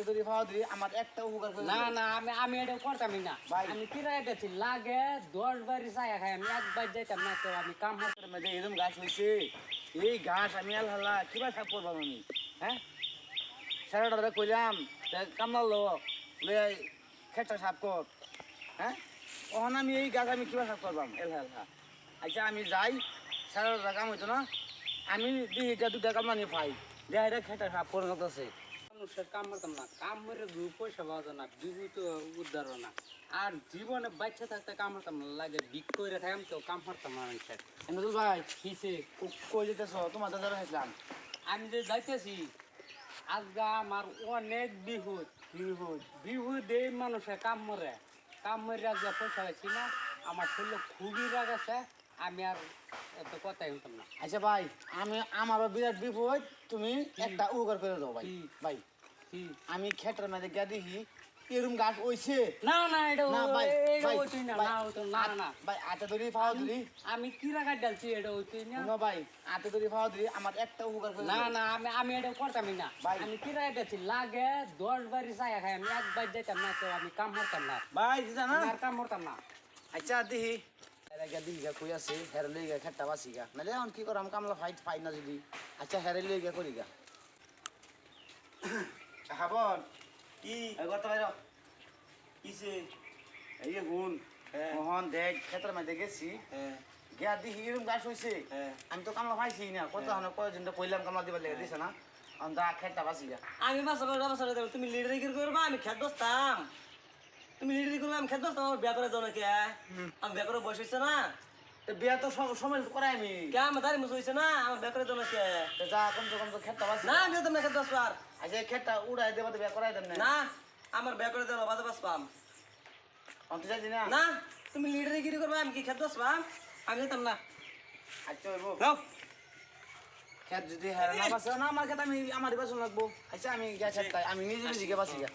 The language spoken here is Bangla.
হাতে ধরি পাওয়া ধরি আমার একটা উপকার করে না না আমি আমি এটা করতামই না। আমি গেছি লাগে দশ বারি চায়া খাই আমি একবার যাইতাম না তো আমি কাম হাত- এরকম গাছ হয়েছে এই গাছ আমি আল হাল্লা কিবা সাপ করবাম আমি হ্যাঁ? সারাটা কইলাম সাপ কর হ্যাঁ? ওখানে আমি এই গাছ আমি কিবা সাপ করবাম এল হাল্লা আচ্ছা আমি যাই সারাটা কাম হইতো না আমি দিহিটা দুটা কামলা নিয়ে পাই দেখা এটা খেটটা সাপ করে আছে। মানুষের কাম করতাম না কাম দু পয়সা পাওয়া না বিহু তো উদ্ধার না আর জীবনে বাচ্চা থাকতে কাম করতাম না লাগে বিক করে থাকাম তো কাম করতাম না মানুষের ভাই কো- কই যেতেছ তোমার দাদা হয়েছিলাম আমি যে যাইতেছি আজগা আমার অনেক বিহুত বিহুত বিহু দেই মানুষের কাম মরে কাম মরে আজকে পয়সা পাইছি না আমার শরীর খুবই রাগ আছে আমি আর এত কথাই শুনতাম না। আচ্ছা ভাই আমি আমারও বিরাট বিপদ তুমি একটা উপকার করে দাও ভাই। ভাই আমি খেটার মধ্যে গিয়ে দেখি এরম গাছ ওইছে না না এটা না ভাই এটা ভাই, না না না না ভাই আতে ধরি পাওয়া ধরি। আমি কি রাখা ডালছি এটা হইতই না? শুনো ভাই আতে ধরি পাওয়া ধরি আমার একটা উপকার করে না না আমি আমি এটা করতামই না। ভাই। আমি কি রাখা ডালছি লাগে দশ বারি চায়া খাই আমি একবার যাইতাম না তো আমি কাম করতাম না। ভাই না। আর কাম করতাম না। আচ্ছা দেখি। হেরে গিয়া কই আছে হেরে লই গা খেটটা বাসি গা নালে এখন কি করাম কামলা ফাইট পাই না যদি। আচ্ছা হেরে লই গা করি গা খাবন কি গত বাইর। কিসে? এই হুন হ্যাঁ। মোহন দেখ খেতের মধ্যে গেছি। হ্যাঁ। গিয়া দেখি এরম গাছ হইছে। হ্যাঁ। আমি তো কামলা পাইছি না কত। হানো কয়জনটা কইলাম কামলা দিবার লেগে দিছে না। আমি দা খেটটা বাসি গা আমি বাসা করে তুমি লিডারি কি করবা? আমি খেত বসতাম। তুমি লিডারি করবে আমি খেত আমার বিয়া করে যাও নাকি হ্যাঁ? আমি বিয়া করে বসে হইছে না। তো বিয়া তো সময় করাই আমি। কে আমার দাঁড়ি মুছে হইছে না? আমার বিয়া করে যাও নাকি যা কম তো কম তো খেটটা না আমি না খেত আর। আচ্ছা এই খেটটা উড়াই দেবা তো বিয়া করাই দেন না। না আমার বিয়া করে দেওয়া বাদে বাসবাম অন্ত যাই না। না তুমি লিডারি গিরি করবা আমি কি খেত বসবাম আমি? যেতাম না। আচ্ছা হইব। খেত যদি হেরে না আমার খেত আমি আমার বাসন লাগবো। আচ্ছা আমি গিয়া খেত আমি নিজে নিজে গিয়ে বাসি গা